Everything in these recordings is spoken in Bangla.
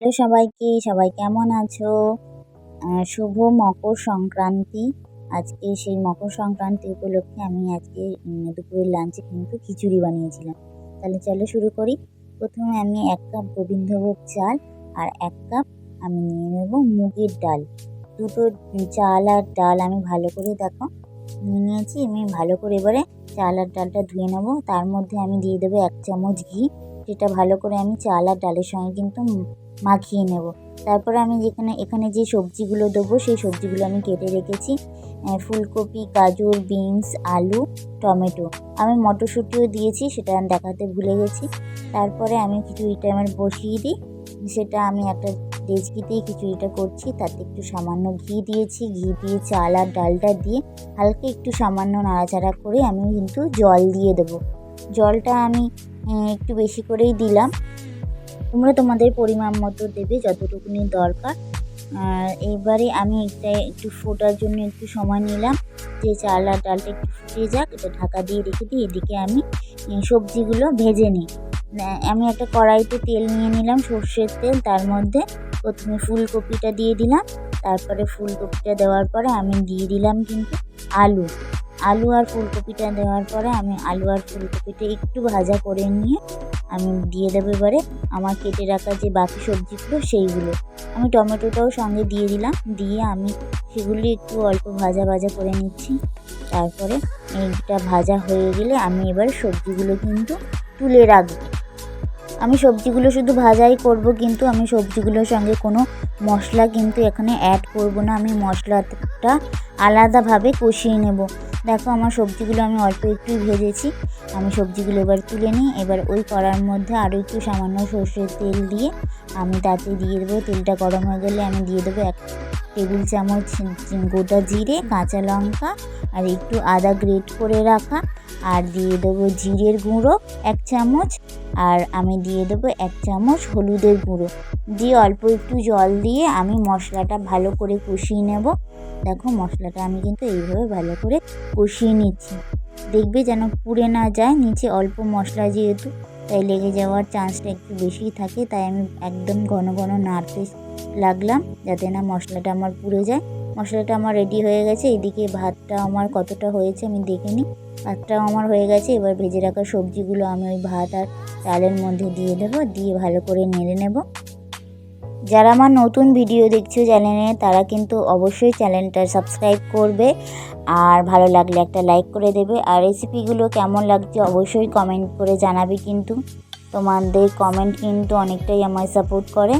হ্যালো সবাইকে, সবাই কেমন আছো? শুভ মকর সংক্রান্তি। আজকে সেই মকর সংক্রান্তি উপলক্ষে আমি আজকে দুপুরের লাঞ্চে কিন্তু খিচুড়ি বানিয়েছিলাম। তাহলে চলো শুরু করি। প্রথমে আমি এক কাপ গোবিন্দভোগ চাল আর এক কাপ আমি নিয়ে নেব মুগের ডাল। দুটো চাল আর ডাল আমি ভালো করে দেখো নিয়ে নিয়েছি আমি ভালো করে এবারে চাল আর ডালটা ধুয়ে নেব। তার মধ্যে আমি দিয়ে দেবো এক চামচ ঘি, যেটা ভালো করে আমি চাল আর ডালের সঙ্গে কিন্তু মাখিয়ে নেব। তারপরে আমি যেখানে, এখানে যে সবজিগুলো দেবো, সেই সবজিগুলো আমি কেটে রেখেছি। ফুলকপি, গাজর, বিনস, আলু, টমেটো। আমি মটরশুঁটিও দিয়েছি, সেটা দেখাতে ভুলে গেছি। তারপরে আমি খিচুড়িটা আমার বসিয়ে দিই। সেটা আমি একটা ডেচকিতেই খিচুড়িটা করছি, তাতে একটু সামান্য ঘি দিয়েছি, ঘি দিয়ে চাল আর ডালটা দিয়ে হালকা একটু সামান্য নাড়াচাড়া করে আমি কিন্তু জল দিয়ে দেবো। জলটা আমি একটু বেশি করেই দিলাম। তোমরা তোমাদের পরিমাণ মতো দেবে যতটুকুনি দরকার। আর এইবারে আমি এটা একটু ফোটার জন্য একটু সময় নিলাম। যে চাল আর ডালটা একটু ফুটে যাক, এটা ঢাকা দিয়ে রেখে দিই এদিকে আমি সবজিগুলো ভেজে নিই। আমি একটা কড়াইতে তেল নিয়ে নিলাম, সর্ষের তেল, তার মধ্যে প্রথমে ফুলকপিটা দিয়ে দিলাম। তারপরে ফুলকপিটা দেওয়ার পরে আমি দিয়ে দিলাম কিন্তু আলু। আলু আর ফুলকপিটা দেওয়ার পরে আমি আলু আর ফুলকপিটা একটু ভাজা করে নিয়ে আমি দিয়ে দেবো এবারে। আমার কেটে রাখা যে বাকি সবজিগুলো সেইগুলো। আমি টমেটোটাও সঙ্গে দিয়ে দিলাম। দিয়ে আমি সেগুলি একটু অল্প ভাজা ভাজা করে নিচ্ছি। তারপরে এইটা ভাজা হয়ে গেলে আমি এবার সবজিগুলো কিন্তু তুলে রাখব। আমি সবজিগুলো শুধু ভাজাই করব, কিন্তু আমি সবজিগুলোর সঙ্গে কোনো মশলা কিন্তু এখানে অ্যাড করব না। আমি মশলাটা আলাদাভাবে কষিয়ে নেব। দেখো, আমার সবজিগুলো আমি অল্প একটু ভেজেছি। আমি সবজিগুলো এবার তুলে নিই। এবার ওই কড়ার মধ্যে আরও একটু সামান্য সর্ষের তেল দিয়ে আমি তাতে দিয়ে দেবো। তেলটা গরম হয়ে গেলে আমি দিয়ে দেবো এক টেবিল চামচ গোটা জিরে, কাঁচা লঙ্কা আর একটু আদা গ্রেট করে রাখা। আর দিয়ে দেবো জিরের গুঁড়ো এক চামচ আর আমি দিয়ে দেবো এক চামচ হলুদের গুঁড়ো। দিয়ে অল্প একটু জল দিয়ে আমি মশলাটা ভালো করে কষিয়ে নেব। দেখো মশলাটা আমি কিন্তু এইভাবে ভালো করে কষিয়ে নিচ্ছি। দেখবে যেন পুড়ে না যায়, নিচে অল্প মশলা যেহেতু, তাই লেগে যাওয়ার চান্সটা একটু বেশিই থাকে, তাই আমি একদম ঘন ঘন নাড়তে লাগলাম যাতে না মশলাটা আমার পুড়ে যায়। মশলাটা আমার রেডি হয়ে গেছে, এদিকে ভাতটা আমার কতটা হয়েছে আমি দেখে নিই। ভাতটাও আমার হয়ে গেছে। এবার ভেজে রাখা সবজিগুলো আমি ওই ভাত আর চালের মধ্যে দিয়ে দেবো, দিয়ে ভালো করে নেড়ে নেব। যারা আমার নতুন ভিডিও দেখছ চ্যানেলে, তারা কিন্তু অবশ্যই চ্যানেলটা সাবস্ক্রাইব করবে আর ভালো লাগলে একটা লাইক করে দেবে। আর রেসিপিগুলো কেমন লাগছে অবশ্যই কমেন্ট করে জানাবে কিন্তু। তোমাদের কমেন্ট কিন্তু অনেকটাই আমায় সাপোর্ট করে।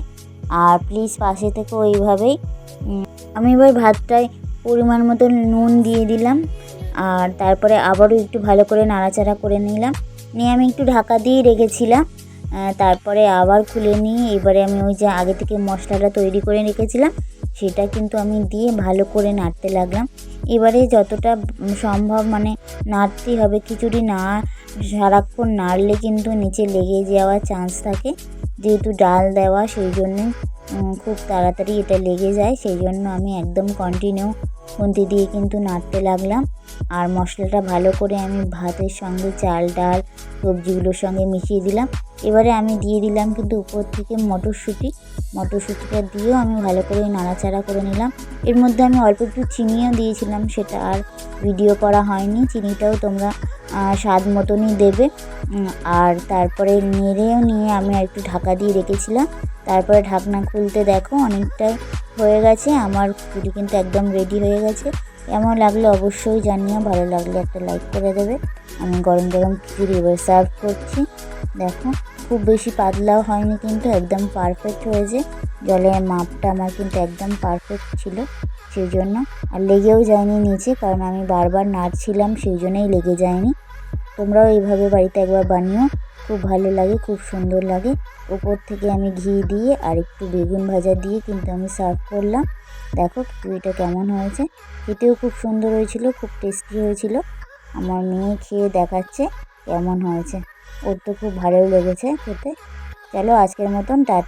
আর প্লিজ পাশে থেকে ওইভাবেই আমি এবার ভাতটায় পরিমাণ মতো নুন দিয়ে দিলাম। আর তারপরে আবারও একটু ভালো করে নাড়াচাড়া করে নিলাম। নিয়ে আমি একটু ঢাকা দিয়ে রেখেছিলাম। তারপরে আবার খুলে নিয়ে এবারে আমি ওই যে আগে থেকে মশলাটা তৈরি করে রেখেছিলাম, সেটা কিন্তু আমি দিয়ে ভালো করে নাড়তে লাগলাম। এবারে যতটা সম্ভব মানে নাড়তেই হবে, খিচুড়ি না, সারাক্ষণ নাড়লে কিন্তু নিচে লেগে যাওয়ার চান্স থাকে। যেহেতু ডাল দেওয়া, সেই জন্যে খুব তাড়াতাড়ি এটা লেগে যায়, সেই জন্য আমি একদম কন্টিনিউ খুন্তি দিয়ে কিন্তু নাড়তে লাগলাম। আর মশলাটা ভালো করে আমি ভাতের সঙ্গে চাল, ডাল, সবজিগুলোর সঙ্গে মিশিয়ে দিলাম। এবারে আমি দিয়ে দিলাম কিন্তু উপর থেকে মটরশুঁটি। মটরশুঁটিটা দিয়েও আমি ভালো করে নাড়াচাড়া করে নিলাম। এর মধ্যে আমি অল্প একটু চিনিও দিয়েছিলাম, সেটা আর ভিডিও করা হয়নি। চিনিটাও তোমরা স্বাদ মতনই দেবে। আর তারপরে নেড়েও নিয়ে আমি আর একটু ঢাকা দিয়ে রেখেছিলাম। তারপরে ঢাকনা খুলতে দেখো, অনেকটাই হয়ে গেছে, আমার খিচুড়ি কিন্তু একদম রেডি হয়ে গেছে। এমন লাগল অবশ্যই জানিও, ভালো লাগলে একটা লাইক করে দেবে। আমি গরম গরম খিচুড়ি এবার সার্ভ করছি। দেখো, খুব বেশি পাতলাও হয়নি কিন্তু একদম পারফেক্ট হয়েছে। জলের মাপটা আমার কিন্তু একদম পারফেক্ট ছিল সেই জন্য আর লেগেও যায়নি নিচে, কারণ আমি বারবার নাড়ছিলাম, সেই জন্যই লেগে যায়নি। তোমরাও এইভাবে বাড়িতে একবার বানিও। খুব ভালো লাগে, খুব সুন্দর লাগে। ওপর থেকে আমি ঘি দিয়ে আর একটু বেগুন ভাজা দিয়ে কিন্তু আমি সার্ভ করলাম। দেখো খিচুড়িটা কেমন হয়েছে। খেতেও খুব সুন্দর হয়েছিল, খুব টেস্টি হয়েছিল। আমার মেয়ে খেয়ে দেখাচ্ছে কেমন হয়েছে। ওর তো খুব ভালো লেগেছে খেতে। চলো আজকের মতন, টাটা।